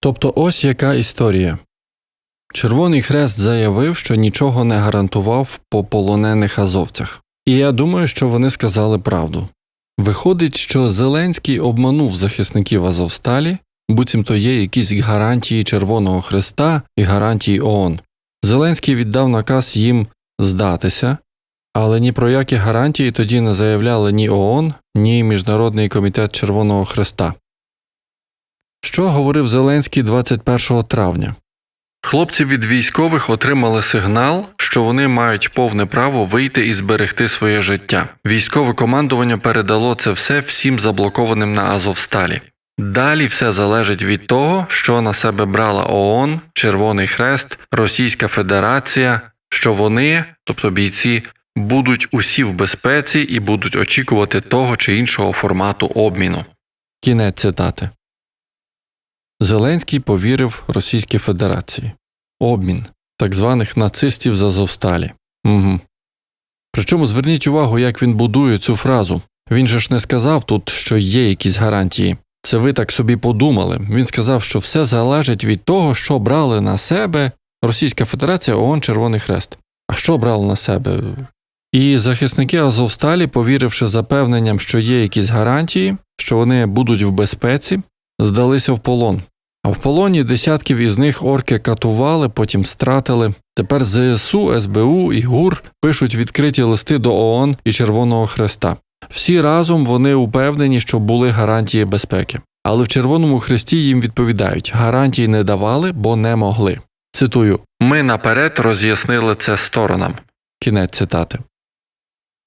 Тобто ось яка історія. Червоний Хрест заявив, що нічого не гарантував по полонених азовцях. І я думаю, що вони сказали правду. Виходить, що Зеленський обманув захисників Азовсталі, буцімто є якісь гарантії Червоного Хреста і гарантії ООН. Зеленський віддав наказ їм здатися, але ні про які гарантії тоді не заявляли ні ООН, ні Міжнародний комітет Червоного Хреста. Що говорив Зеленський 21 травня? Хлопці від військових отримали сигнал, що вони мають повне право вийти і зберегти своє життя. Військове командування передало це все всім заблокованим на Азовсталі. Далі все залежить від того, що на себе брала ООН, Червоний Хрест, Російська Федерація, що вони, тобто бійці, будуть усі в безпеці і будуть очікувати того чи іншого формату обміну. Кінець цитати. Зеленський повірив Російській Федерації. Обмін так званих нацистів з Азовсталі. Угу. Причому зверніть увагу, як він будує цю фразу. Він же ж не сказав тут, що є якісь гарантії. Це ви так собі подумали. Він сказав, що все залежить від того, що брали на себе Російська Федерація, ООН, Червоний Хрест. А що брали на себе? І захисники Азовсталі, повіривши запевненням, що є якісь гарантії, що вони будуть в безпеці, здалися в полон. А в полоні десятків із них орки катували, потім стратили. Тепер ЗСУ, СБУ і ГУР пишуть відкриті листи до ООН і Червоного Хреста. Всі разом вони упевнені, що були гарантії безпеки. Але в Червоному Хресті їм відповідають: гарантій не давали, бо не могли. Цитую: Ми наперед роз'яснили це сторонам. Кінець цитати.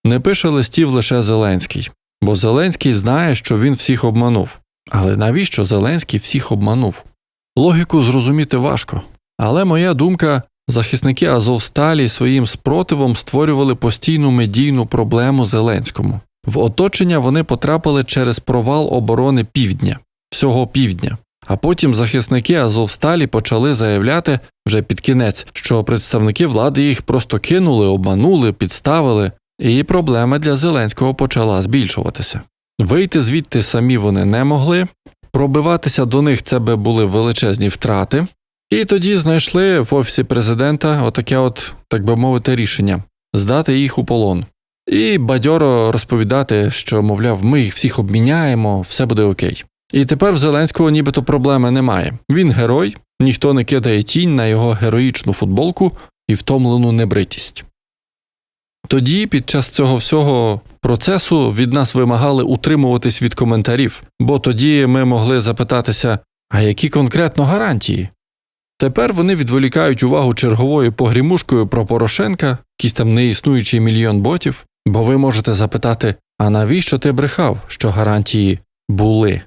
Не пише листів лише Зеленський, бо Зеленський знає, що він всіх обманув. Але навіщо Зеленський всіх обманув? Логіку зрозуміти важко. Але моя думка, захисники Азовсталі своїм спротивом створювали постійну медійну проблему Зеленському. В оточення вони потрапили через провал оборони півдня, всього півдня. А потім захисники Азовсталі почали заявляти вже під кінець, що представники влади їх просто кинули, обманули, підставили, і проблема для Зеленського почала збільшуватися. Вийти звідти самі вони не могли, пробиватися до них це би були величезні втрати, і тоді знайшли в офісі президента отаке, от, так би мовити, рішення здати їх у полон. І бадьоро розповідати, що, мовляв, ми їх всіх обміняємо, все буде окей. І тепер в Зеленського нібито проблеми немає. Він герой, ніхто не кидає тінь на його героїчну футболку і втомлену небритість. Тоді, під час цього всього процесу, від нас вимагали утримуватись від коментарів, бо тоді ми могли запитатися, а які конкретно гарантії? Тепер вони відволікають увагу черговою погрімушкою про Порошенка, якийсь там неіснуючий мільйон ботів, бо ви можете запитати, а навіщо ти брехав, що гарантії були?